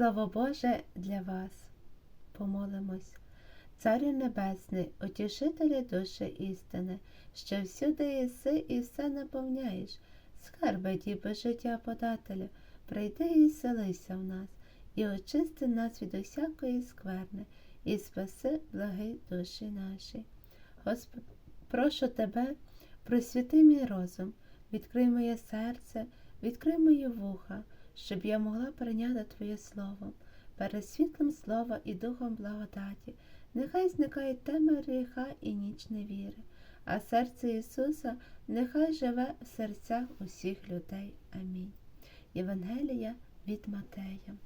Слово Боже для вас. Помолимось. Царю Небесний, утішителю душі істини, що всюди єси і все наповняєш, скарби діби життя подателю, прийди і селися в нас, і очисти нас від усякої скверни, і спаси благи душі наші. Господи, прошу тебе, просвіти мій розум, відкрий моє серце, відкрий мої вуха, щоб я могла прийняти Твоє Слово, перед світлом слова і духом благодаті. Нехай зникає тема гріха і ніч невіри, а серце Ісуса нехай живе в серцях усіх людей. Амінь. Євангелія від Матея.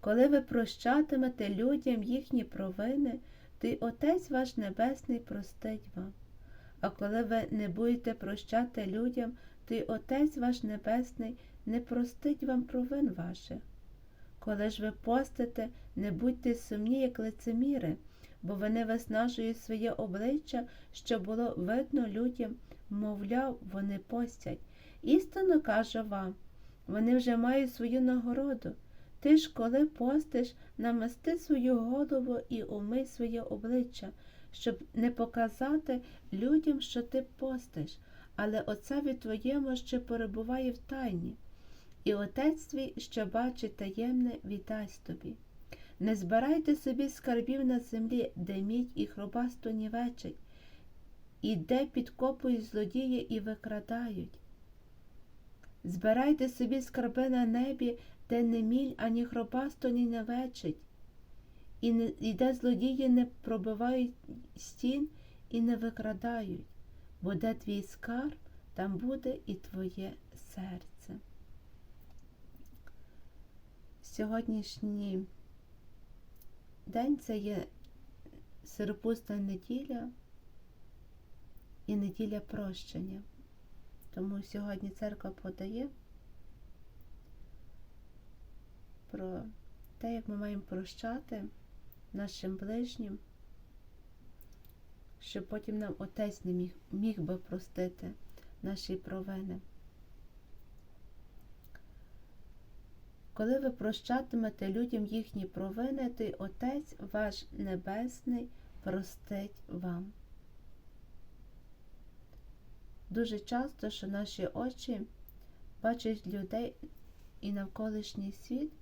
Коли ви прощатимете людям їхні провини, то й Отець ваш Небесний простить вам. А коли ви не будете прощати людям, то й Отець ваш Небесний не простить вам провин ваших. Коли ж ви постите, не будьте сумні, як лицеміри, бо вони виснажують своє обличчя, щоб було видно людям, мовляв, вони постять. Істинно кажу вам, вони вже мають свою нагороду. Ти ж, коли постиш, намасти свою голову і умий своє обличчя, щоб не показати людям, що ти постиш, але Отцеві твоєму, що перебуває в тайні і отець твій, що бачить таємне, віддасть тобі. Не збирайте собі скарбів на землі, де мідь і хробасто нівечить, і де підкопують злодії і викрадають. Збирайте собі скарби на небі, де не міль, ані хробасто, ні невечить, і, не, і де злодії не пробивають стін і не викрадають, бо де твій скарб, там буде і твоє серце. Сьогоднішній день це є сиропусна неділя і неділя прощення. Тому сьогодні церква подає про те, як ми маємо прощати нашим ближнім, щоб потім нам Отець не міг, міг би простити наші провини. Коли ви прощатимете людям їхні провини, то й Отець ваш Небесний простить вам. Дуже часто, що наші очі бачать людей і навколишній світ,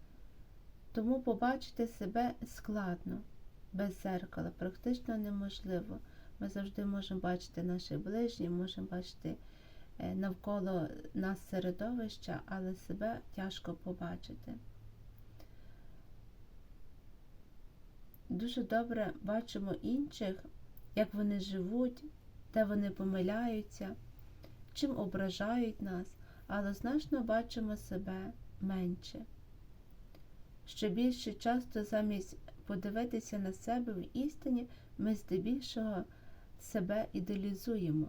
тому побачити себе складно, без зеркала, практично неможливо. Ми завжди можемо бачити наші ближні, можемо бачити навколо нас середовища, але себе тяжко побачити. Дуже добре бачимо інших, як вони живуть, де вони помиляються, чим ображають нас, але значно бачимо себе менше. Що більше часто замість подивитися на себе в істині, ми здебільшого себе ідеалізуємо.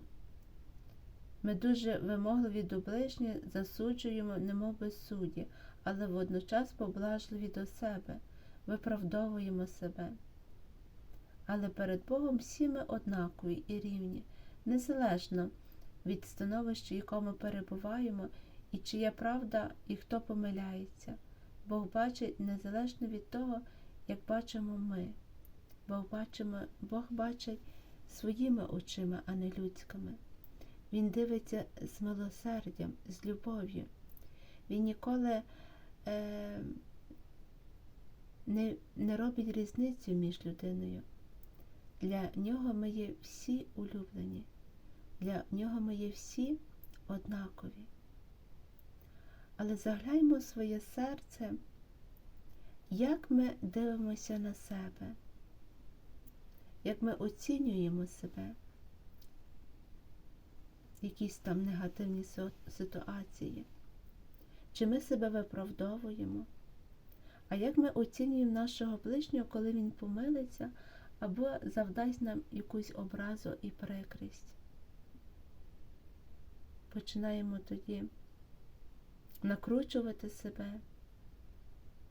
Ми дуже вимогливі до ближніх, засуджуємо, немов судді, але водночас поблажливі до себе, виправдовуємо себе. Але перед Богом всі ми однакові і рівні, незалежно від становища, в якому перебуваємо, і чия правда, і хто помиляється. Бог бачить незалежно від того, як бачимо ми. Бог, бачимо, Бог бачить своїми очима, а не людськими. Він дивиться з милосердям, з любов'ю. Він ніколи е, не, не робить різницю між людиною. Для нього ми є всі улюблені, для нього ми є всі однакові. Але загляньмо в своє серце, як ми дивимося на себе, як ми оцінюємо себе якісь там негативні ситуації, чи ми себе виправдовуємо, а як ми оцінюємо нашого ближнього, коли він помилиться або завдасть нам якусь образу і прикрість. Починаємо тоді накручувати себе,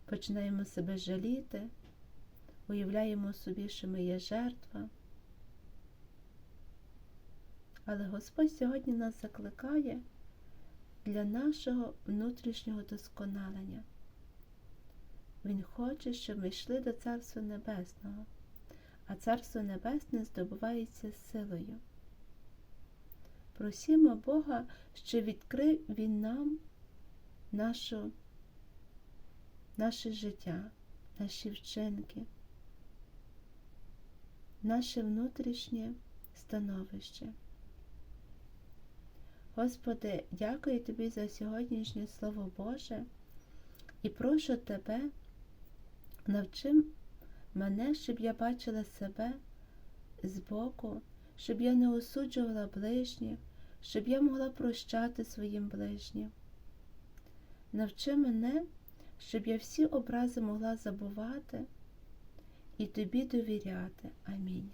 починаємо себе жаліти, уявляємо собі, що ми є жертва. Але Господь сьогодні нас закликає для нашого внутрішнього досконалення. Він хоче, щоб ми йшли до Царства Небесного, а Царство Небесне здобувається силою. Просімо Бога, що відкрив Він нам нашу, наше життя, наші вчинки, наше внутрішнє становище. Господи, дякую Тобі за сьогоднішнє Слово Боже і прошу Тебе, навчи мене, щоб я бачила себе збоку, щоб я не осуджувала ближніх, щоб я могла прощати своїм ближнім. Навчи мене, щоб я всі образи могла забувати і тобі довіряти. Амінь.